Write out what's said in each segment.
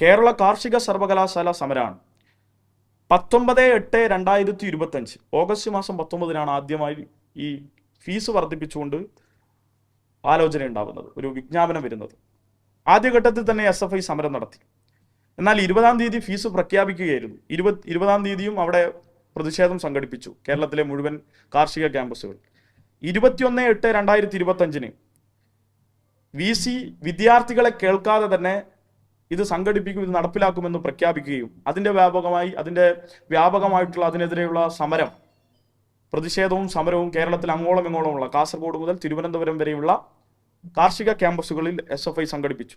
കേരള കാർഷിക സർവകലാശാല സമരമാണ് പത്തൊമ്പത് എട്ട് രണ്ടായിരത്തി ഇരുപത്തഞ്ച് ഓഗസ്റ്റ് മാസം പത്തൊമ്പതിനാണ് ആദ്യമായി ഈ ഫീസ് വർദ്ധിപ്പിച്ചുകൊണ്ട് ആലോചന ഉണ്ടാവുന്നത് ഒരു വിജ്ഞാപനം വരുന്നത്. ആദ്യഘട്ടത്തിൽ തന്നെ എസ് എഫ് ഐ സമരം നടത്തി. എന്നാൽ ഇരുപതാം തീയതി ഫീസ് പ്രഖ്യാപിക്കുകയായിരുന്നു. ഇരുപത് ഇരുപതാം തീയതിയും അവിടെ പ്രതിഷേധം സംഘടിപ്പിച്ചു കേരളത്തിലെ മുഴുവൻ കാർഷിക ക്യാമ്പസുകൾ. ഇരുപത്തിയൊന്ന് എട്ട് രണ്ടായിരത്തി ഇരുപത്തഞ്ചിന് വി സി വിദ്യാർത്ഥികളെ കേൾക്കാതെ തന്നെ ഇത് സംഘടിപ്പിക്കും ഇത് നടപ്പിലാക്കുമെന്ന് പ്രഖ്യാപിക്കുകയും അതിന്റെ വ്യാപകമായി അതിന്റെ വ്യാപകമായിട്ടുള്ള അതിനെതിരെയുള്ള സമരം പ്രതിഷേധവും സമരവും കേരളത്തിൽ അങ്ങോളം ഇങ്ങോളമുള്ള കാസർഗോഡ് മുതൽ തിരുവനന്തപുരം വരെയുള്ള കാർഷിക ക്യാമ്പസുകളിൽ എസ് എഫ് ഐ സംഘടിപ്പിച്ചു.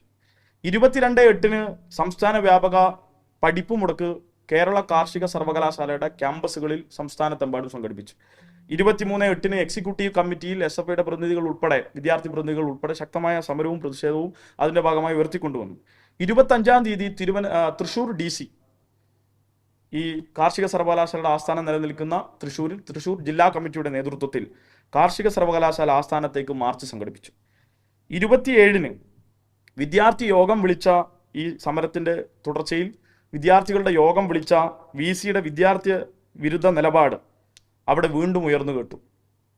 ഇരുപത്തിരണ്ട് എട്ടിന് സംസ്ഥാന വ്യാപക പഠിപ്പ് മുടക്ക് കേരള കാർഷിക സർവകലാശാലയുടെ ക്യാമ്പസുകളിൽ സംസ്ഥാനത്തെമ്പാടും സംഘടിപ്പിച്ചു. ഇരുപത്തിമൂന്ന് എട്ടിന് എക്സിക്യൂട്ടീവ് കമ്മിറ്റിയിൽ എസ് എഫ് ഐയുടെ പ്രതിനിധികൾ ഉൾപ്പെടെ വിദ്യാർത്ഥി പ്രതിനിധികൾ ഉൾപ്പെടെ ശക്തമായ സമരവും പ്രതിഷേധവും അതിന്റെ ഭാഗമായി ഉയർത്തിക്കൊണ്ടുവന്നു. ഇരുപത്തഞ്ചാം തീയതി തിരുവന തൃശൂർ ഡി സി ഈ കാർഷിക സർവകലാശാലയുടെ ആസ്ഥാനം നിലനിൽക്കുന്ന തൃശൂരിൽ തൃശൂർ ജില്ലാ കമ്മിറ്റിയുടെ നേതൃത്വത്തിൽ കാർഷിക സർവകലാശാല ആസ്ഥാനത്തേക്ക് മാർച്ച് സംഘടിപ്പിച്ചു. ഇരുപത്തിയേഴിന് വിദ്യാർത്ഥി യോഗം വിളിച്ച ഈ സമരത്തിന്റെ തുടർച്ചയിൽ വിദ്യാർത്ഥികളുടെ യോഗം വിളിച്ച വി സിയുടെ വിദ്യാർത്ഥി വിരുദ്ധ നിലപാട് അവിടെ വീണ്ടും ഉയർന്നു കേട്ടു.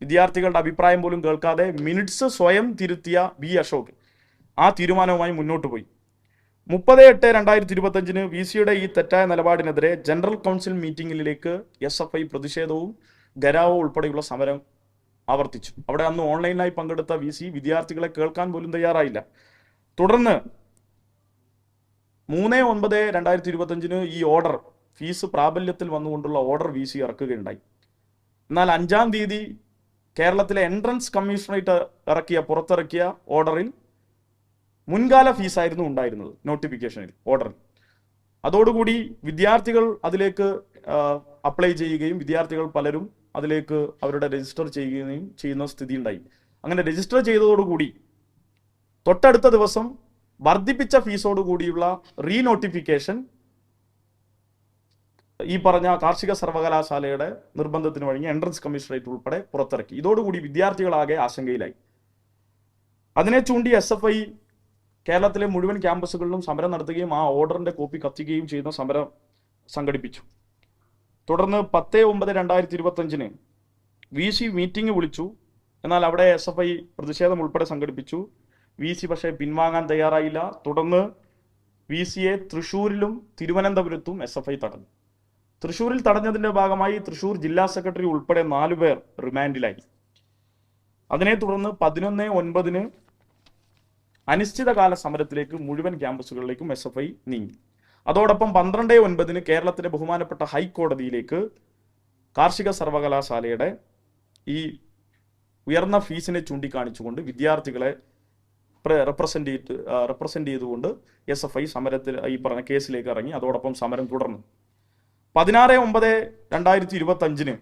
വിദ്യാർത്ഥികളുടെ അഭിപ്രായം പോലും കേൾക്കാതെ മിനിറ്റ്സ് സ്വയം തിരുത്തിയ ബി അശോക് ആ തീരുമാനവുമായി മുന്നോട്ട് പോയി. മുപ്പത് എട്ട് രണ്ടായിരത്തി ഇരുപത്തഞ്ചിന് വി സിയുടെ ഈ തെറ്റായ നിലപാടിനെതിരെ ജനറൽ കൗൺസിൽ മീറ്റിംഗിലേക്ക് എസ് എഫ് ഐ പ്രതിഷേധവും ഗരാവോ ഉൾപ്പെടെയുള്ള സമരം ആവർത്തിച്ചു. അവിടെ അന്ന് ഓൺലൈനായി പങ്കെടുത്ത വി സി വിദ്യാർത്ഥികളെ കേൾക്കാൻ പോലും തയ്യാറായില്ല. തുടർന്ന് മൂന്ന് ഒൻപത് രണ്ടായിരത്തി ഇരുപത്തഞ്ചിന് ഈ ഓർഡർ ഫീസ് പ്രാബല്യത്തിൽ വന്നുകൊണ്ടുള്ള ഓർഡർ വി സി ഇറക്കുകയുണ്ടായി. എന്നാൽ അഞ്ചാം തീയതി കേരളത്തിലെ എൻട്രൻസ് കമ്മീഷണറേറ്റ് ഇറക്കിയ പുറത്തിറക്കിയ ഓർഡറിൽ മുൻകാല ഫീസായിരുന്നു ഉണ്ടായിരുന്നത് നോട്ടിഫിക്കേഷനിൽ ഓർഡറിൽ അതോടുകൂടി വിദ്യാർത്ഥികൾ അതിലേക്ക് അപ്ലൈ ചെയ്യുകയും വിദ്യാർത്ഥികൾ പലരും അതിലേക്ക് അവരുടെ രജിസ്റ്റർ ചെയ്യുകയും ചെയ്യുന്ന സ്ഥിതി ഉണ്ടായി അങ്ങനെ രജിസ്റ്റർ ചെയ്തതോടുകൂടി തൊട്ടടുത്ത ദിവസം വർദ്ധിപ്പിച്ച ഫീസോട് കൂടിയുള്ള റീനോട്ടിഫിക്കേഷൻ ഈ പറഞ്ഞ കാർഷിക സർവകലാശാലയുടെ നിർബന്ധത്തിന് വഴങ്ങി എൻട്രൻസ് കമ്മീഷണറേറ്റ് ഉൾപ്പെടെ പുറത്തിറക്കി. ഇതോടുകൂടി വിദ്യാർത്ഥികളാകെ ആശങ്കയിലായി. അതിനെ ചൂണ്ടി എസ് എഫ് ഐ കേരളത്തിലെ മുഴുവൻ ക്യാമ്പസുകളിലും സമരം നടത്തുകയും ആ ഓർഡറിന്റെ കോപ്പി കത്തിക്കുകയും ചെയ്യുന്ന സമരം സംഘടിപ്പിച്ചു. തുടർന്ന് പത്ത് ഒമ്പത് രണ്ടായിരത്തി ഇരുപത്തഞ്ചിന് വി സി മീറ്റിംഗ് വിളിച്ചു. എന്നാൽ അവിടെ എസ് എഫ് ഐ പ്രതിഷേധം ഉൾപ്പെടെ സംഘടിപ്പിച്ചു. വി സി പക്ഷേ പിൻവാങ്ങാൻ തയ്യാറായില്ല. തുടർന്ന് വി സിയെ തൃശൂരിലും തിരുവനന്തപുരത്തും എസ് എഫ് ഐ തടഞ്ഞു. തൃശൂരിൽ തടഞ്ഞതിന്റെ ഭാഗമായി തൃശൂർ ജില്ലാ സെക്രട്ടറി ഉൾപ്പെടെ നാലുപേർ റിമാൻഡിലായി. അതിനെ തുടർന്ന് പതിനൊന്ന് ഒൻപതിന് അനിശ്ചിതകാല സമരത്തിലേക്ക് മുഴുവൻ ക്യാമ്പസുകളിലേക്കും എസ് എഫ് ഐ നീങ്ങി. അതോടൊപ്പം പന്ത്രണ്ട് ഒൻപതിന് കേരളത്തിലെ ബഹുമാനപ്പെട്ട ഹൈക്കോടതിയിലേക്ക് കാർഷിക സർവകലാശാലയുടെ ഈ ഉയർന്ന ഫീസിനെ ചൂണ്ടിക്കാണിച്ചുകൊണ്ട് വിദ്യാർത്ഥികളെ റെപ്രസെന്റ് ചെയ്ത് റെപ്രസെന്റ് ചെയ്തുകൊണ്ട് എസ് എഫ് ഐ സമരത്തിൽ ഈ പറഞ്ഞ കേസിലേക്ക് ഇറങ്ങി. അതോടൊപ്പം സമരം തുടർന്നു. പതിനാറ് ഒമ്പത് രണ്ടായിരത്തി ഇരുപത്തി അഞ്ചിന്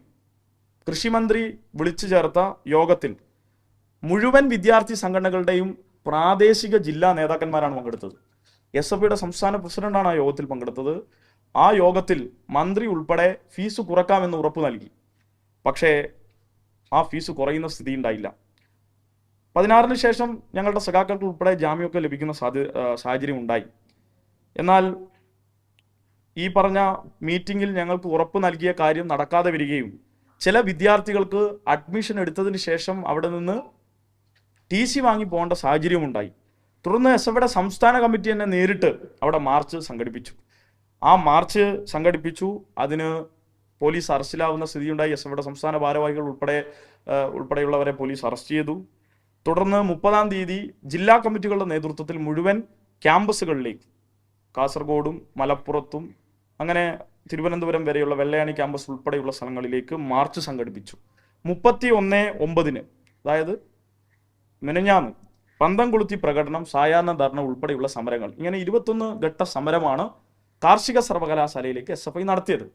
കൃഷിമന്ത്രി വിളിച്ചു ചേർത്ത യോഗത്തിൽ മുഴുവൻ വിദ്യാർത്ഥി സംഘടനകളുടെയും പ്രാദേശിക ജില്ലാ നേതാക്കന്മാരാണ് പങ്കെടുത്തത്. എസ് എഫ് സംസ്ഥാന പ്രസിഡന്റാണ് ആ യോഗത്തിൽ പങ്കെടുത്തത്. ആ യോഗത്തിൽ മന്ത്രി ഉൾപ്പെടെ ഫീസ് കുറക്കാമെന്ന് ഉറപ്പ് നൽകി. പക്ഷേ ആ ഫീസ് കുറയുന്ന സ്ഥിതി ഉണ്ടായില്ല പതിനാറിന് ശേഷം ഞങ്ങളുടെ സഖാക്കൾക്ക് ഉൾപ്പെടെ ജാമ്യമൊക്കെ ലഭിക്കുന്ന സാധ്യ സാഹചര്യം ഉണ്ടായി. എന്നാൽ ഈ പറഞ്ഞ മീറ്റിംഗിൽ ഞങ്ങൾക്ക് ഉറപ്പ് നൽകിയ കാര്യം നടക്കാതെ വരികയും ചില വിദ്യാർത്ഥികൾക്ക് അഡ്മിഷൻ എടുത്തതിന് ശേഷം അവിടെ നിന്ന് ടി സി വാങ്ങി പോകേണ്ട സാഹചര്യമുണ്ടായി. തുടർന്ന് എസ് എഫയുടെ സംസ്ഥാന കമ്മിറ്റി തന്നെ നേരിട്ട് അവിടെ മാർച്ച് സംഘടിപ്പിച്ചു. ആ മാർച്ച് സംഘടിപ്പിച്ചു. അതിന് പോലീസ് അറസ്റ്റിലാവുന്ന സ്ഥിതിയുണ്ടായി. എസ് എഫയുടെ സംസ്ഥാന ഭാരവാഹികൾ ഉൾപ്പെടെ ഉൾപ്പെടെയുള്ളവരെ പോലീസ് അറസ്റ്റ് ചെയ്തു. തുടർന്ന് മുപ്പതാം തീയതി ജില്ലാ കമ്മിറ്റികളുടെ നേതൃത്വത്തിൽ മുഴുവൻ ക്യാമ്പസുകളിലേക്ക് കാസർഗോഡും മലപ്പുറത്തും അങ്ങനെ തിരുവനന്തപുരം വരെയുള്ള വെള്ളയാണി ക്യാമ്പസ് ഉൾപ്പെടെയുള്ള സ്ഥലങ്ങളിലേക്ക് മാർച്ച് സംഘടിപ്പിച്ചു. മുപ്പത്തി ഒന്ന് ഒമ്പതിന് അതായത് മിനഞ്ഞാന്ന് പന്തം കൊളുത്തി പ്രകടനം സായാഹ്ന ധർണ ഉൾപ്പെടെയുള്ള സമരങ്ങൾ. ഇങ്ങനെ ഇരുപത്തൊന്ന് ഘട്ട സമരമാണ് കാർഷിക സർവകലാശാലയിലേക്ക് എസ് എഫ് ഐ നടത്തിയത്.